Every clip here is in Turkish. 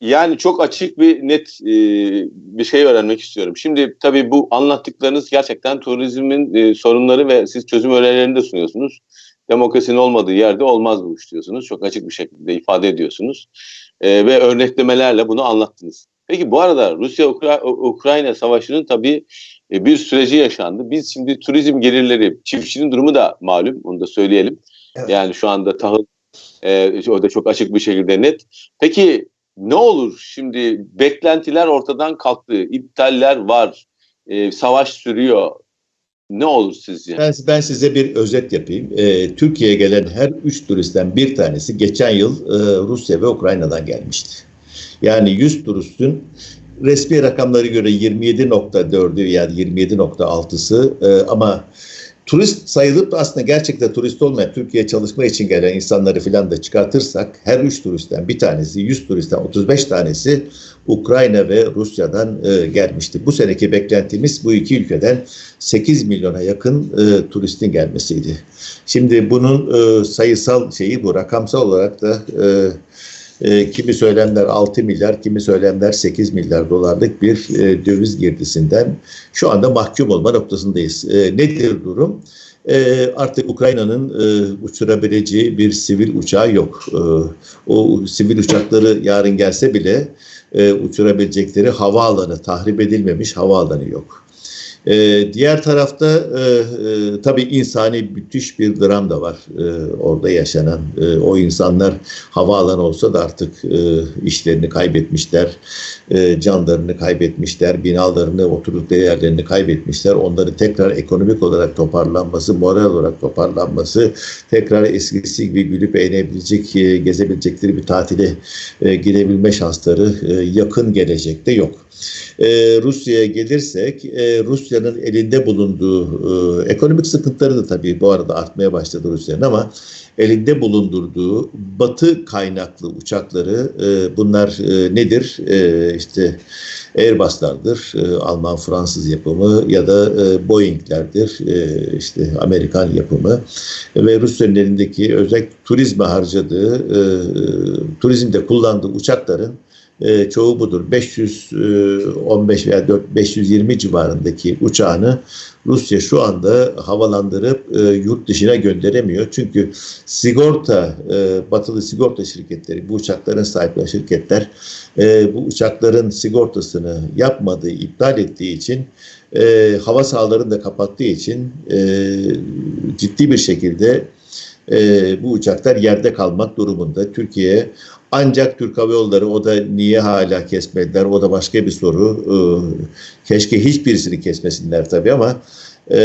Yani çok açık bir net e, bir şey öğrenmek istiyorum. Şimdi tabii bu anlattıklarınız gerçekten turizmin e, sorunları ve siz çözüm önerilerini de sunuyorsunuz. Demokrasinin olmadığı yerde olmaz bu iş diyorsunuz. Çok açık bir şekilde ifade ediyorsunuz. E, ve örneklemelerle bunu anlattınız. Peki bu arada Rusya-Ukrayna savaşının tabii e, bir süreci yaşandı. Biz şimdi turizm gelirleri, çiftçinin durumu da malum, onu da söyleyelim. Evet. Yani şu anda tahıl e, o da çok açık bir şekilde net. Peki ne olur şimdi beklentiler ortadan kalktı, iptaller var, e, savaş sürüyor. Ne olur sizce? Ben, ben size bir özet yapayım. E, Türkiye'ye gelen her üç turistten bir tanesi geçen yıl e, Rusya ve Ukrayna'dan gelmişti. Yani 100 turistin resmi rakamları göre 27.4'ü yani 27.6'sı e, ama turist sayılıp da aslında gerçekten turist olmayan Türkiye'ye çalışma için gelen insanları filan da çıkartırsak her üç turistten bir tanesi 100 turistten 35 tanesi Ukrayna ve Rusya'dan e, gelmişti. Bu seneki beklentimiz bu iki ülkeden 8 milyona yakın e, turistin gelmesiydi. Şimdi bunun e, sayısal şeyi bu rakamsal olarak da e, e, kimi söylemler 6 milyar, kimi söylemler 8 milyar dolarlık bir e, döviz girdisinden şu anda mahkum olma noktasındayız. E, nedir durum? E, artık Ukrayna'nın e, uçurabileceği bir sivil uçağı yok. E, o sivil uçakları yarın gelse bile e, uçurabilecekleri havaalanı, tahrip edilmemiş havaalanı yok. Ee, diğer tarafta e, e, tabii insani müthiş bir dram da var e, orada yaşanan. E, o insanlar havaalanı olsa da artık e, işlerini kaybetmişler, e, canlarını kaybetmişler, binalarını, oturdukları yerlerini kaybetmişler. Onları tekrar ekonomik olarak toparlanması, moral olarak toparlanması, tekrar eskisi gibi gülüp eğlenebilecek, e, gezebilecekleri bir tatile e, girebilme şansları e, yakın gelecekte yok. E, Rusya'ya gelirsek, e, Rusya'nın elinde bulunduğu e, ekonomik sıkıntıları da tabii bu arada artmaya başladı Rusya'nın ama elinde bulundurduğu batı kaynaklı uçakları e, bunlar e, nedir? E, işte Airbus'lardır, e, Alman Fransız yapımı ya da e, Boeing'lerdir, e, işte Amerikan yapımı ve Rusya'nın elindeki özellikle turizme harcadığı, e, turizmde kullandığı uçakların e, çoğu budur. 515 e, veya 4, 520 civarındaki uçağını Rusya şu anda havalandırıp e, yurt dışına gönderemiyor. Çünkü sigorta, e, batılı sigorta şirketleri, bu uçakların sahipleri şirketler e, bu uçakların sigortasını yapmadığı, iptal ettiği için e, hava sahalarını da kapattığı için e, ciddi bir şekilde e, bu uçaklar yerde kalmak durumunda. Türkiye ancak Türk Hava Yolları o da niye hala kesmediler o da başka bir soru. E, keşke hiçbirisini kesmesinler tabii ama e,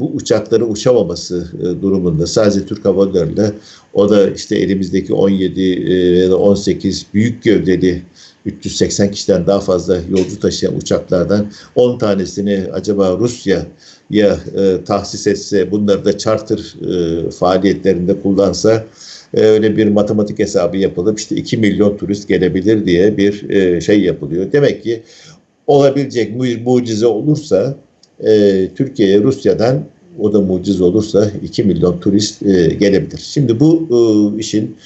bu uçakları uçamaması e, durumunda sadece Türk Hava Yolları'yla o da işte elimizdeki 17 e, ya da 18 büyük gövdeli 380 kişiden daha fazla yolcu taşıyan uçaklardan 10 tanesini acaba Rusya ya e, tahsis etse bunları da charter e, faaliyetlerinde kullansa e, öyle bir matematik hesabı yapılıp işte 2 milyon turist gelebilir diye bir e, şey yapılıyor. Demek ki olabilecek mu mucize olursa e, Türkiye'ye Rusya'dan o da mucize olursa 2 milyon turist e, gelebilir. Şimdi bu işin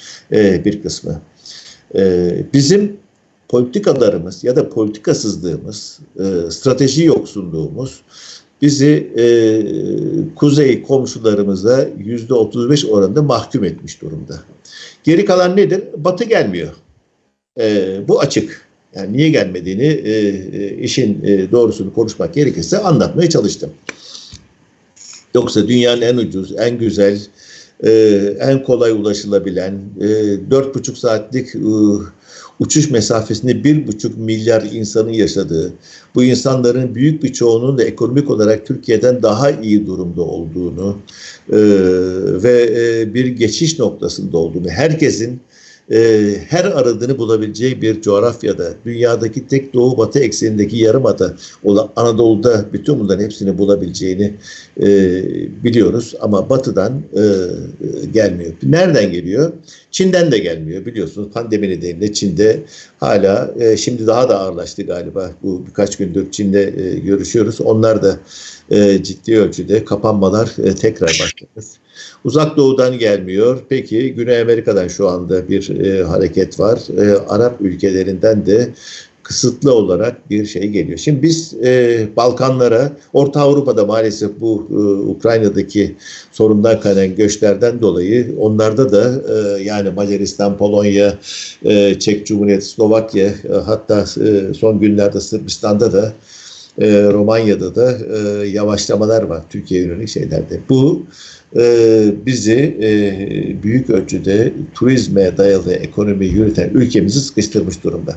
bir kısmı. Bizim politikalarımız ya da politikasızlığımız, strateji yoksunluğumuz bizi e, kuzey komşularımıza yüzde 35 oranında mahkum etmiş durumda. Geri kalan nedir? Batı gelmiyor. E, bu açık. Yani niye gelmediğini e, e, işin e, doğrusunu konuşmak gerekirse anlatmaya çalıştım. Yoksa dünyanın en ucuz, en güzel, e, en kolay ulaşılabilen, dört e, buçuk saatlik e, uçuş mesafesinde bir buçuk milyar insanın yaşadığı, bu insanların büyük bir çoğunun da ekonomik olarak Türkiye'den daha iyi durumda olduğunu e, ve e, bir geçiş noktasında olduğunu, herkesin e, her aradığını bulabileceği bir coğrafyada, dünyadaki tek doğu batı eksenindeki yarımada olan Anadolu'da bütün bunların hepsini bulabileceğini e, biliyoruz. Ama batıdan e, gelmiyor. Nereden geliyor? Çin'den de gelmiyor biliyorsunuz. Pandemi nedeniyle Çin'de hala e, şimdi daha da ağırlaştı galiba. Bu birkaç gündür Çin'de e, görüşüyoruz. Onlar da e, ciddi ölçüde kapanmalar e, tekrar başladı. Uzak Doğu'dan gelmiyor. Peki Güney Amerika'dan şu anda bir e, hareket var. E, Arap ülkelerinden de kısıtlı olarak bir şey geliyor. Şimdi biz e, Balkanlara, Orta Avrupa'da maalesef bu e, Ukrayna'daki sorundan kaynaklanan göçlerden dolayı onlarda da e, yani Macaristan, Polonya, e, Çek Cumhuriyeti, Slovakya, e, hatta e, son günlerde Sırbistan'da da e, Romanya'da da e, yavaşlamalar var Türkiye yönelik şeylerde. Bu e, bizi e, büyük ölçüde turizme dayalı ekonomi yürüten ülkemizi sıkıştırmış durumda.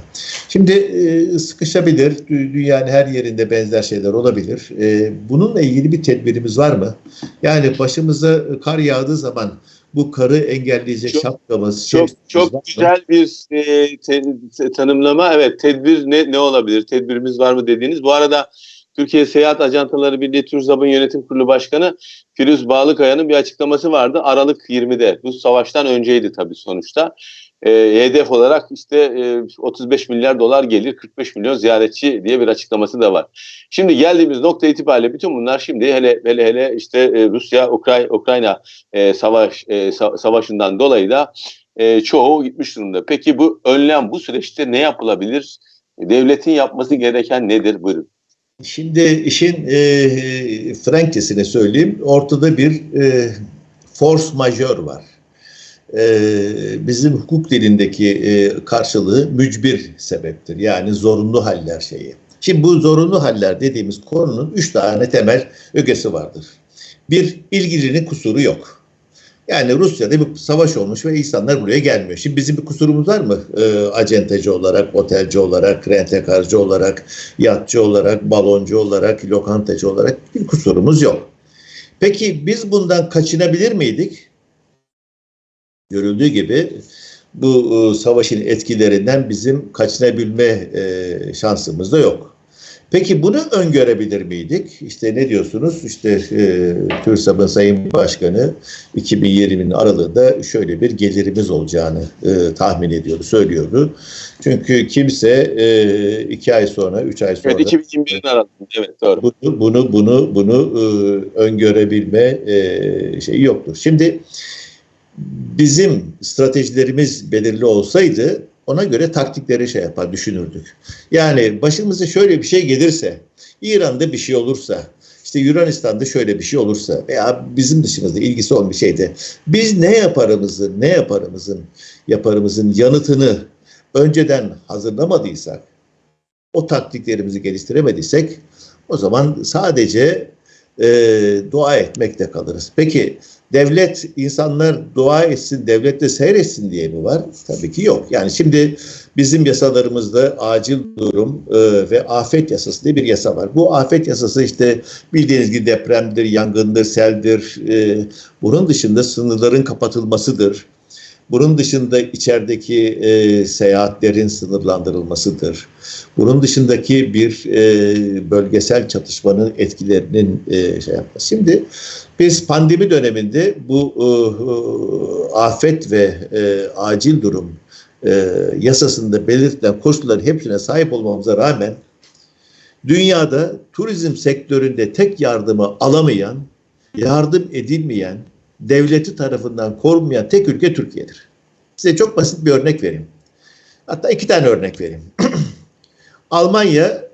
Şimdi e, sıkışabilir, Dü- dünyanın her yerinde benzer şeyler olabilir. E, bununla ilgili bir tedbirimiz var mı? Yani başımıza kar yağdığı zaman bu karı engelleyecek Çok- şapkamız, Çok var mı? çok güzel bir e, te- te- tanımlama. Evet, tedbir ne ne olabilir? Tedbirimiz var mı dediğiniz. Bu arada Türkiye Seyahat Ajantaları Birliği TÜRZAB'ın yönetim kurulu başkanı Firuz Bağlıkaya'nın bir açıklaması vardı. Aralık 20'de. Bu savaştan önceydi tabii sonuçta. E, hedef olarak işte e, 35 milyar dolar gelir, 45 milyon ziyaretçi diye bir açıklaması da var. Şimdi geldiğimiz nokta itibariyle bütün bunlar şimdi hele hele hele işte e, Rusya Ukray Ukrayna e, savaş e, sa- savaşından dolayı da e, çoğu gitmiş durumda. Peki bu önlem bu süreçte ne yapılabilir? Devletin yapması gereken nedir? Buyurun. Şimdi işin e, frankçesini söyleyeyim. Ortada bir e, force majeure var. E, bizim hukuk dilindeki e, karşılığı mücbir sebeptir. Yani zorunlu haller şeyi. Şimdi bu zorunlu haller dediğimiz konunun üç tane temel ögesi vardır. Bir, ilgilinin kusuru yok. Yani Rusya'da bir savaş olmuş ve insanlar buraya gelmiyor. Şimdi bizim bir kusurumuz var mı? E, acenteci olarak, otelci olarak, rentekarcı olarak, yatçı olarak, baloncu olarak, lokantacı olarak bir kusurumuz yok. Peki biz bundan kaçınabilir miydik? Görüldüğü gibi bu e, savaşın etkilerinden bizim kaçınabilme e, şansımız da yok. Peki bunu öngörebilir miydik? İşte ne diyorsunuz? İşte e, TÜRSAB'ın Sayın Başkanı 2020'nin aralığında şöyle bir gelirimiz olacağını e, tahmin ediyordu, söylüyordu. Çünkü kimse e, iki ay sonra, üç ay sonra Evet 2021'in arasında. Evet doğru. bunu bunu bunu bunu e, öngörebilme e, şeyi yoktur. Şimdi bizim stratejilerimiz belirli olsaydı ona göre taktikleri şey yapar düşünürdük. Yani başımıza şöyle bir şey gelirse, İran'da bir şey olursa, işte Yunanistan'da şöyle bir şey olursa veya bizim dışımızda ilgisi olan bir şeyde biz ne yaparımızın, ne yaparımızın, yaparımızın yanıtını önceden hazırlamadıysak, o taktiklerimizi geliştiremediysek o zaman sadece e, dua etmekte kalırız. Peki devlet insanlar dua etsin, devlet de seyretsin diye mi var? Tabii ki yok. Yani şimdi bizim yasalarımızda acil durum e, ve afet yasası diye bir yasa var. Bu afet yasası işte bildiğiniz gibi depremdir, yangındır, seldir. E, bunun dışında sınırların kapatılmasıdır. Bunun dışında içerideki e, seyahatlerin sınırlandırılmasıdır. Bunun dışındaki bir e, bölgesel çatışmanın etkilerinin e, şey yapması. Şimdi biz pandemi döneminde bu e, e, afet ve e, acil durum e, yasasında belirtilen koşulların hepsine sahip olmamıza rağmen dünyada turizm sektöründe tek yardımı alamayan, yardım edilmeyen, devleti tarafından korunmayan tek ülke Türkiye'dir. Size çok basit bir örnek vereyim. Hatta iki tane örnek vereyim. Almanya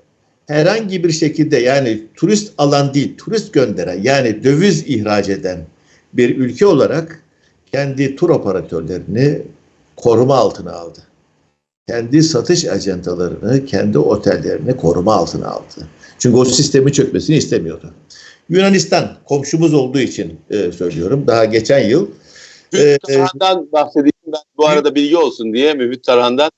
herhangi bir şekilde yani turist alan değil, turist gönderen yani döviz ihraç eden bir ülke olarak kendi tur operatörlerini koruma altına aldı. Kendi satış ajantalarını, kendi otellerini koruma altına aldı. Çünkü o sistemin çökmesini istemiyordu. Yunanistan komşumuz olduğu için e, söylüyorum. Daha geçen yıl e, Mühüt Tarhan'dan bahsedeyim ben bu arada bilgi olsun diye Mühüt Tarhan'dan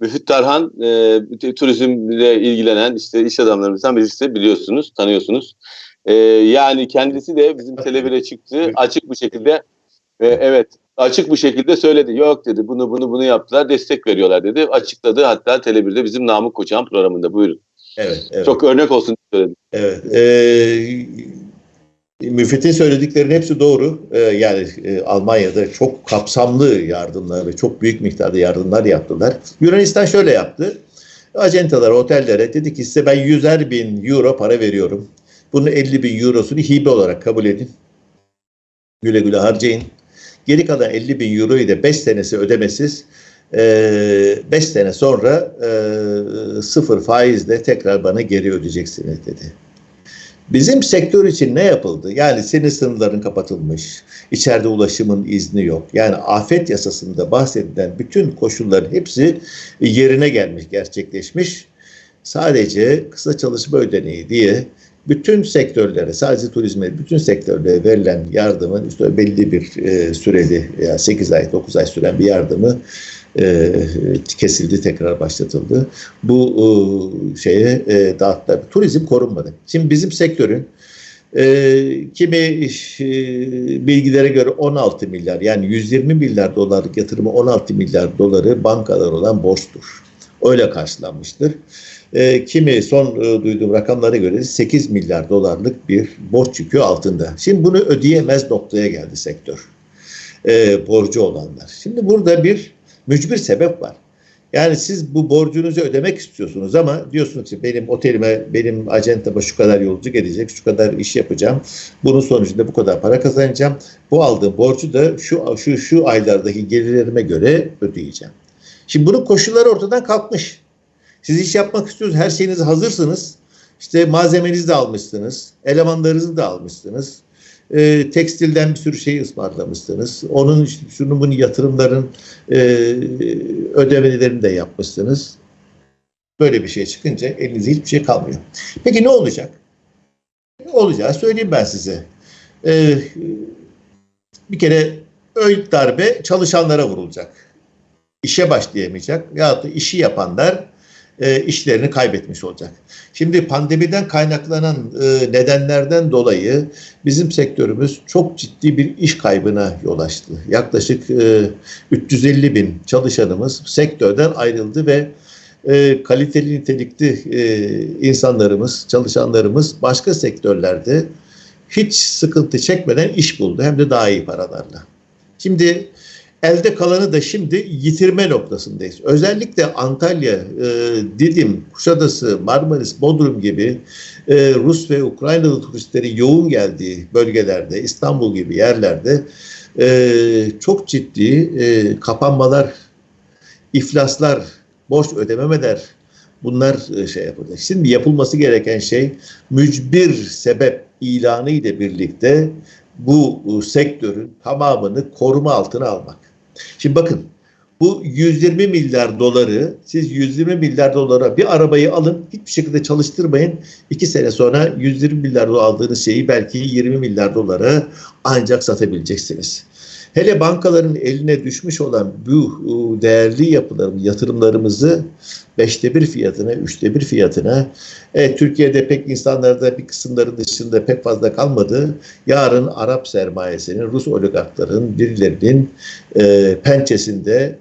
Mühüt Tarhan e, turizmle ilgilenen işte iş adamlarımızdan birisi biliyorsunuz, tanıyorsunuz. E, yani kendisi de bizim Tele1'e çıktı açık bir şekilde e, evet açık bir şekilde söyledi. Yok dedi bunu bunu bunu yaptılar destek veriyorlar dedi. Açıkladı hatta Tele1'de bizim Namık Koçak'ın programında buyurun. Evet, evet. Çok örnek olsun söyledi. Evet. E, Müfit'in söylediklerinin hepsi doğru. E, yani e, Almanya'da çok kapsamlı yardımlar ve çok büyük miktarda yardımlar yaptılar. Yunanistan şöyle yaptı. Ajantalara, otellere dedi ki size ben yüzer bin euro para veriyorum. Bunun 50 bin eurosunu hibe olarak kabul edin. Güle güle harcayın. Geri kalan 50 bin euroyu da 5 senesi ödemesiz 5 e, sene sonra e, sıfır faizle tekrar bana geri ödeyeceksiniz dedi. Bizim sektör için ne yapıldı? Yani senin sınırların kapatılmış, içeride ulaşımın izni yok. Yani afet yasasında bahsedilen bütün koşulların hepsi yerine gelmiş, gerçekleşmiş. Sadece kısa çalışma ödeneği diye bütün sektörlere, sadece turizme, bütün sektörlere verilen yardımın işte belli bir e, süreli, yani 8 ay, 9 ay süren bir yardımı e, kesildi, tekrar başlatıldı. Bu e, şeye e, dağıttılar. Turizm korunmadı. Şimdi bizim sektörün e, kimi e, bilgilere göre 16 milyar yani 120 milyar dolarlık yatırımı 16 milyar doları bankalar olan borçtur. Öyle karşılanmıştır. E, kimi son e, duyduğum rakamlara göre 8 milyar dolarlık bir borç yükü altında. Şimdi bunu ödeyemez noktaya geldi sektör. E, borcu olanlar. Şimdi burada bir mücbir sebep var. Yani siz bu borcunuzu ödemek istiyorsunuz ama diyorsunuz ki benim otelime, benim acentama şu kadar yolcu gelecek, şu kadar iş yapacağım. Bunun sonucunda bu kadar para kazanacağım. Bu aldığım borcu da şu şu şu aylardaki gelirlerime göre ödeyeceğim. Şimdi bunun koşulları ortadan kalkmış. Siz iş yapmak istiyorsunuz, her şeyiniz hazırsınız. İşte malzemenizi de almışsınız, elemanlarınızı da almışsınız e, tekstilden bir sürü şey ısmarlamışsınız. Onun şunu bunu yatırımların e, ödemelerini de yapmışsınız. Böyle bir şey çıkınca elinizde hiçbir şey kalmıyor. Peki ne olacak? Olacağı söyleyeyim ben size. E, bir kere öğüt darbe çalışanlara vurulacak. İşe başlayamayacak. Ya da işi yapanlar e, işlerini kaybetmiş olacak. Şimdi pandemiden kaynaklanan e, nedenlerden dolayı bizim sektörümüz çok ciddi bir iş kaybına yol açtı. Yaklaşık e, 350 bin çalışanımız sektörden ayrıldı ve e, kaliteli nitelikli e, insanlarımız, çalışanlarımız başka sektörlerde hiç sıkıntı çekmeden iş buldu. Hem de daha iyi paralarla. Şimdi Elde kalanı da şimdi yitirme noktasındayız. Özellikle Antalya, e, Didim, Kuşadası, Marmaris, Bodrum gibi e, Rus ve Ukraynalı turistleri yoğun geldiği bölgelerde, İstanbul gibi yerlerde e, çok ciddi e, kapanmalar, iflaslar, borç ödememeler bunlar e, şey yapılacak. Şimdi yapılması gereken şey mücbir sebep ilanı ile birlikte bu e, sektörün tamamını koruma altına almak. Şimdi bakın bu 120 milyar doları siz 120 milyar dolara bir arabayı alın hiçbir şekilde çalıştırmayın. iki sene sonra 120 milyar dolar aldığınız şeyi belki 20 milyar dolara ancak satabileceksiniz. Hele bankaların eline düşmüş olan bu değerli yapılarım, yatırımlarımızı beşte bir fiyatına, üçte bir fiyatına e, Türkiye'de pek insanlarda bir kısımların dışında pek fazla kalmadı. Yarın Arap sermayesinin, Rus oligarkların birilerinin e, pençesinde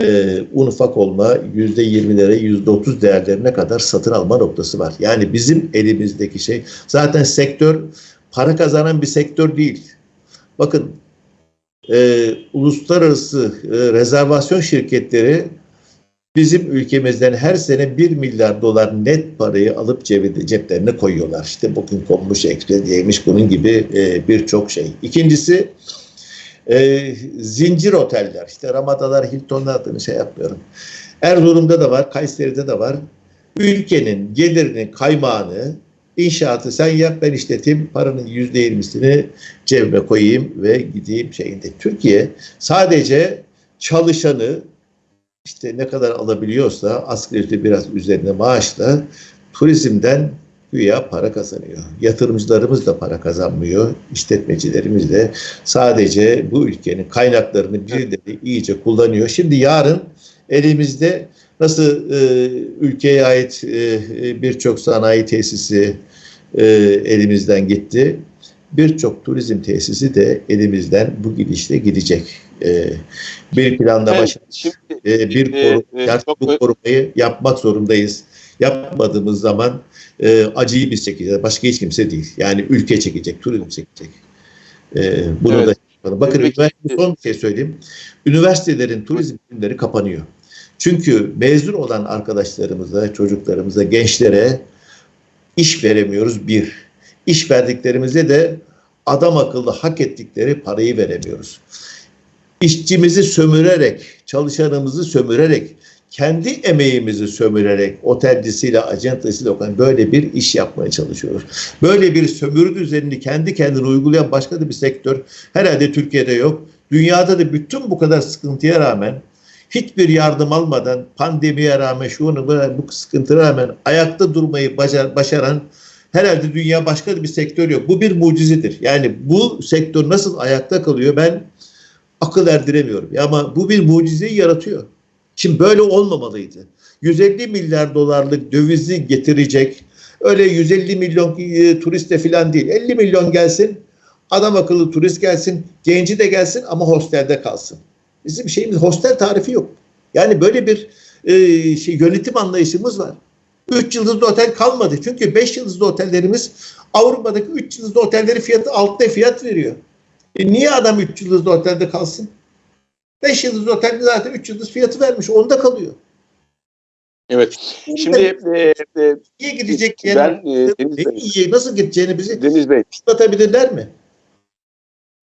e, un ufak olma yüzde yirmilere yüzde otuz değerlerine kadar satın alma noktası var. Yani bizim elimizdeki şey zaten sektör para kazanan bir sektör değil. Bakın e, uluslararası e, rezervasyon şirketleri bizim ülkemizden her sene 1 milyar dolar net parayı alıp cebinde, ceplerine koyuyorlar. İşte bugün konmuş, Expedia'ymış bunun gibi e, birçok şey. İkincisi e, zincir oteller. İşte Ramadalar, Hilton'lar adını şey yapmıyorum. Erzurum'da da var, Kayseri'de de var. Ülkenin gelirinin kaymağını İnşaatı sen yap ben işleteyim paranın yüzde yirmisini cebime koyayım ve gideyim şeyinde. Türkiye sadece çalışanı işte ne kadar alabiliyorsa asgari biraz üzerine maaşla turizmden güya para kazanıyor. Yatırımcılarımız da para kazanmıyor. İşletmecilerimiz de sadece bu ülkenin kaynaklarını birileri iyice kullanıyor. Şimdi yarın elimizde Nasıl e, ülkeye ait e, birçok sanayi tesisi e, elimizden gitti. Birçok turizm tesisi de elimizden bu gidişle gidecek. E, bir planda evet, şimdi, e, bir koru, e, bu korumayı yapmak zorundayız. Yapmadığımız zaman e, acıyı biz çekeceğiz. Başka hiç kimse değil. Yani ülke çekecek, turizm çekecek. E, bunu evet. da Bakın Peki, son bir şey söyleyeyim. Üniversitelerin turizm bölümleri kapanıyor. Çünkü mezun olan arkadaşlarımıza, çocuklarımıza, gençlere iş veremiyoruz bir. İş verdiklerimizde de adam akıllı hak ettikleri parayı veremiyoruz. işçimizi sömürerek, çalışanımızı sömürerek, kendi emeğimizi sömürerek otelcisiyle, acentasıyla okan böyle bir iş yapmaya çalışıyoruz. Böyle bir sömürü düzenini kendi kendine uygulayan başka da bir sektör herhalde Türkiye'de yok. Dünyada da bütün bu kadar sıkıntıya rağmen hiçbir yardım almadan pandemiye rağmen şunu bu sıkıntıya rağmen ayakta durmayı başar, başaran herhalde dünya başka bir sektör yok. Bu bir mucizedir. Yani bu sektör nasıl ayakta kalıyor ben akıl erdiremiyorum. Ama bu bir mucizeyi yaratıyor. Şimdi böyle olmamalıydı. 150 milyar dolarlık dövizi getirecek öyle 150 milyon e, turiste falan değil. 50 milyon gelsin adam akıllı turist gelsin genci de gelsin ama hostelde kalsın. Bizim şeyimiz hostel tarifi yok. Yani böyle bir e, şey yönetim anlayışımız var. 3 yıldızlı otel kalmadı. Çünkü 5 yıldızlı otellerimiz Avrupa'daki 3 yıldızlı otelleri fiyatı altta fiyat veriyor. E niye adam 3 yıldızlı otelde kalsın? 5 yıldızlı otelde zaten 3 yıldız fiyatı vermiş. Onda kalıyor. Evet. Şimdi e, e, niye gidecek ben e, Deniz Bey, nasıl gideceğini bizi Deniz Bey anlatabilirler mi?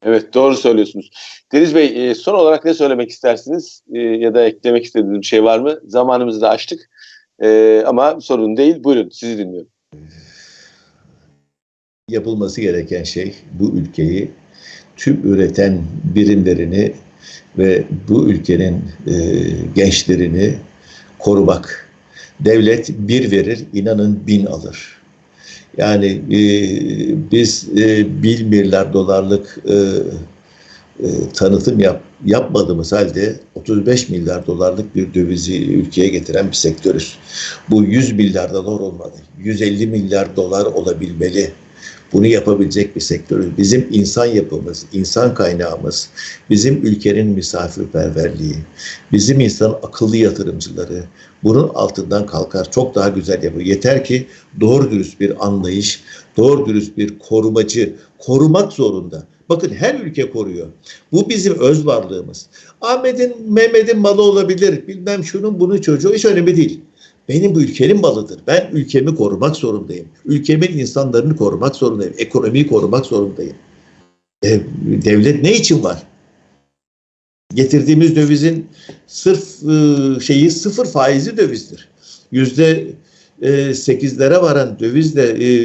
Evet doğru söylüyorsunuz. Deniz Bey e, son olarak ne söylemek istersiniz e, ya da eklemek istediğiniz bir şey var mı? Zamanımızı da açtık e, ama sorun değil. Buyurun sizi dinliyorum. Yapılması gereken şey bu ülkeyi tüm üreten birimlerini ve bu ülkenin e, gençlerini korumak. Devlet bir verir, inanın bin alır. Yani e, biz e, 1 milyar dolarlık e, e, tanıtım yap, yapmadığımız halde 35 milyar dolarlık bir dövizi ülkeye getiren bir sektörüz. Bu 100 milyar dolar olmalı. 150 milyar dolar olabilmeli. Bunu yapabilecek bir sektörüz. Bizim insan yapımız, insan kaynağımız, bizim ülkenin misafirperverliği, bizim insan akıllı yatırımcıları bunun altından kalkar. Çok daha güzel yapar. Yeter ki doğru dürüst bir anlayış, doğru dürüst bir korumacı korumak zorunda. Bakın her ülke koruyor. Bu bizim öz varlığımız. Ahmet'in, Mehmet'in malı olabilir. Bilmem şunun bunun çocuğu hiç önemli değil. Benim bu ülkenin malıdır. Ben ülkemi korumak zorundayım. Ülkemin insanlarını korumak zorundayım. Ekonomiyi korumak zorundayım. E, devlet ne için var? Getirdiğimiz dövizin sırf e, şeyi sıfır faizi dövizdir. Yüzde e, sekizlere varan dövizle e,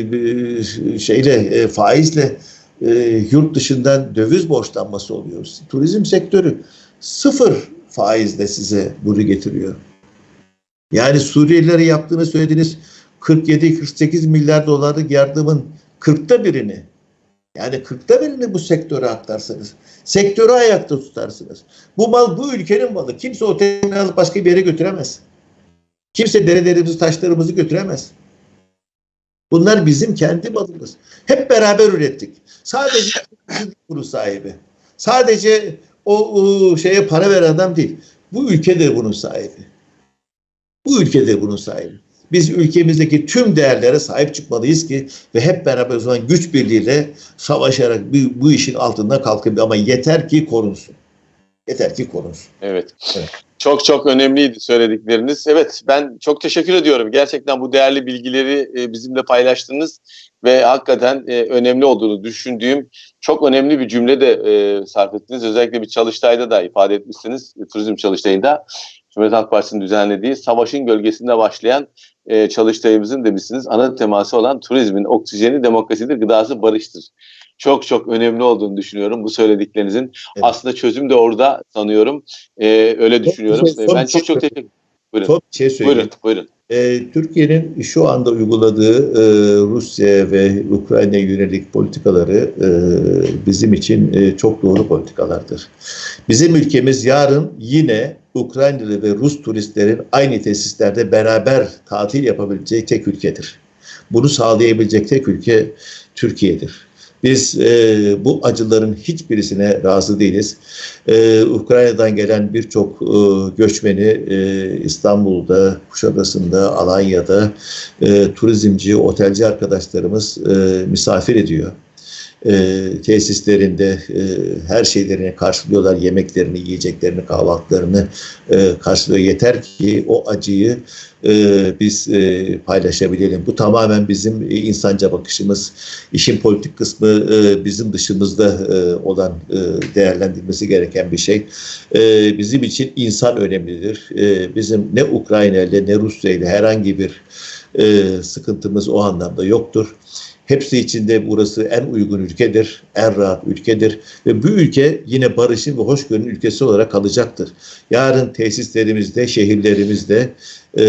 e, şeyle e, faizle e, yurt dışından döviz borçlanması oluyor. Turizm sektörü sıfır faizle size bunu getiriyor. Yani Suriyelilere yaptığını söylediğiniz 47-48 milyar dolarlık yardımın 40'ta birini yani 40'ta birini bu sektöre aktarsanız sektörü ayakta tutarsınız. Bu mal bu ülkenin malı. Kimse otelini alıp başka bir yere götüremez. Kimse derelerimizi, taşlarımızı götüremez. Bunlar bizim kendi malımız. Hep beraber ürettik. Sadece kuru sahibi. Sadece o, o şeye para veren adam değil. Bu ülke de bunun sahibi. Bu ülkede bunun sahibi. Biz ülkemizdeki tüm değerlere sahip çıkmalıyız ki ve hep beraber o zaman güç birliğiyle savaşarak bu, bu işin altından kalkabilir ama yeter ki korunsun. Yeter ki korunsun. Evet. evet. Çok çok önemliydi söyledikleriniz. Evet ben çok teşekkür ediyorum. Gerçekten bu değerli bilgileri e, bizimle paylaştınız ve hakikaten e, önemli olduğunu düşündüğüm çok önemli bir cümle de e, sarf ettiniz. Özellikle bir çalıştayda da ifade etmişsiniz. Turizm çalıştayında. Cumhuriyet Halk Partisi'nin düzenlediği savaşın gölgesinde başlayan e, çalıştayımızın demişsiniz ana teması olan turizmin oksijeni demokrasidir, gıdası barıştır. Çok çok önemli olduğunu düşünüyorum bu söylediklerinizin. Evet. Aslında çözüm de orada sanıyorum. E, öyle düşünüyorum. Son, son ben çok çok teşekkür ederim. Buyurun. Son bir şey söyleyeyim. Buyurun, buyurun. E, Türkiye'nin şu anda uyguladığı e, Rusya ve Ukrayna yönelik politikaları e, bizim için e, çok doğru politikalardır. Bizim ülkemiz yarın yine Ukraynalı ve Rus turistlerin aynı tesislerde beraber tatil yapabileceği tek ülkedir. Bunu sağlayabilecek tek ülke Türkiye'dir. Biz e, bu acıların hiçbirisine razı değiliz. E, Ukrayna'dan gelen birçok e, göçmeni e, İstanbul'da, Kuşadası'nda, Alanya'da e, turizmci, otelci arkadaşlarımız e, misafir ediyor. E, tesislerinde e, her şeylerini karşılıyorlar. Yemeklerini, yiyeceklerini, kahvaltılarını e, karşılıyor. Yeter ki o acıyı e, biz e, paylaşabilelim. Bu tamamen bizim e, insanca bakışımız. İşin politik kısmı e, bizim dışımızda e, olan e, değerlendirilmesi gereken bir şey. E, bizim için insan önemlidir. E, bizim ne Ukrayna ile ne Rusya ile herhangi bir e, sıkıntımız o anlamda yoktur. Hepsi içinde burası en uygun ülkedir, en rahat ülkedir ve bu ülke yine barışın ve hoşgörünün ülkesi olarak kalacaktır. Yarın tesislerimizde, şehirlerimizde e,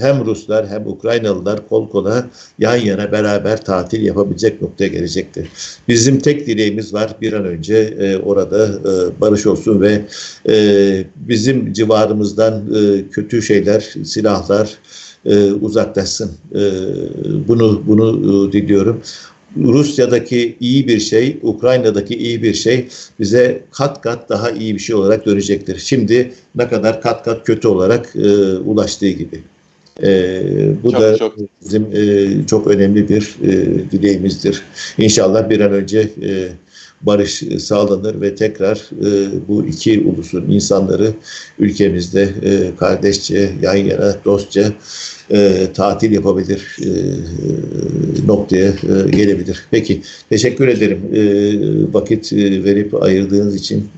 hem Ruslar hem Ukraynalılar kol kola yan yana beraber tatil yapabilecek noktaya gelecektir. Bizim tek dileğimiz var bir an önce e, orada e, barış olsun ve e, bizim civarımızdan e, kötü şeyler, silahlar, e, uzaklaşsın. E, bunu bunu e, diliyorum. Rusya'daki iyi bir şey, Ukrayna'daki iyi bir şey bize kat kat daha iyi bir şey olarak dönecektir. Şimdi ne kadar kat kat kötü olarak e, ulaştığı gibi. E, bu Çok, da çok. bizim e, çok önemli bir e, dileğimizdir. İnşallah bir an önce e, barış e, sağlanır ve tekrar e, bu iki ulusun insanları ülkemizde e, kardeşçe, yan yana, dostça e, tatil yapabilir e, noktaya e, gelebilir. Peki, teşekkür ederim e, vakit e, verip ayırdığınız için